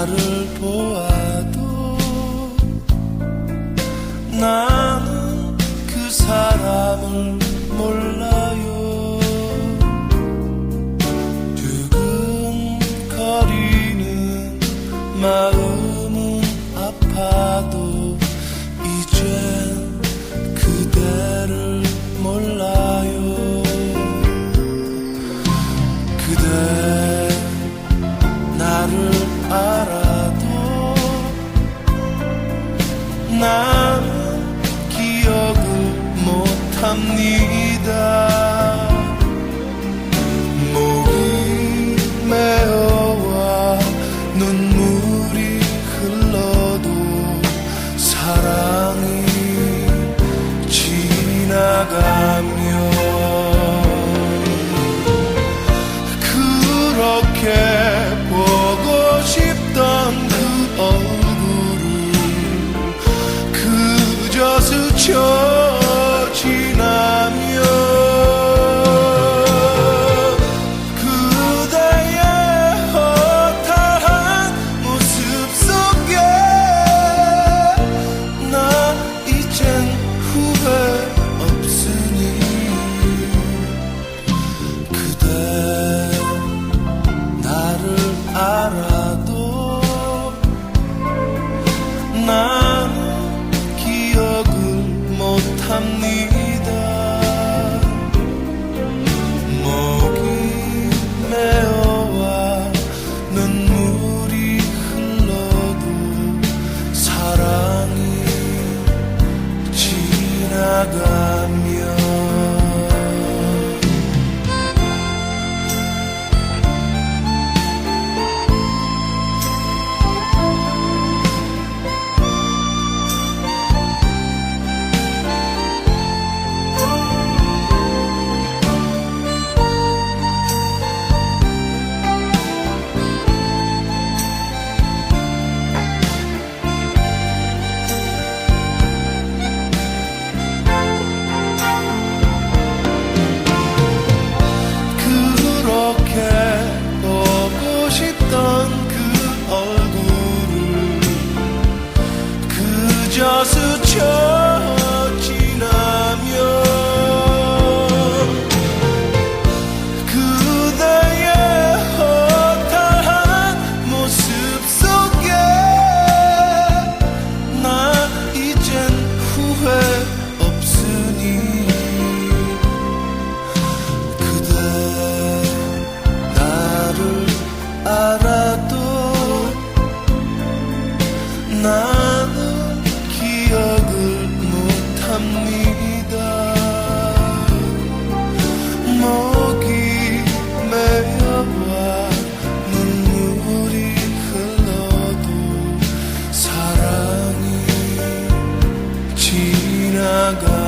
나를 보아도 나는 그 사람을 nada. 지나며 그대의 허탈한 모습 속에 나 이젠 후회 없으니 그대 나를 알아. You. gonna go.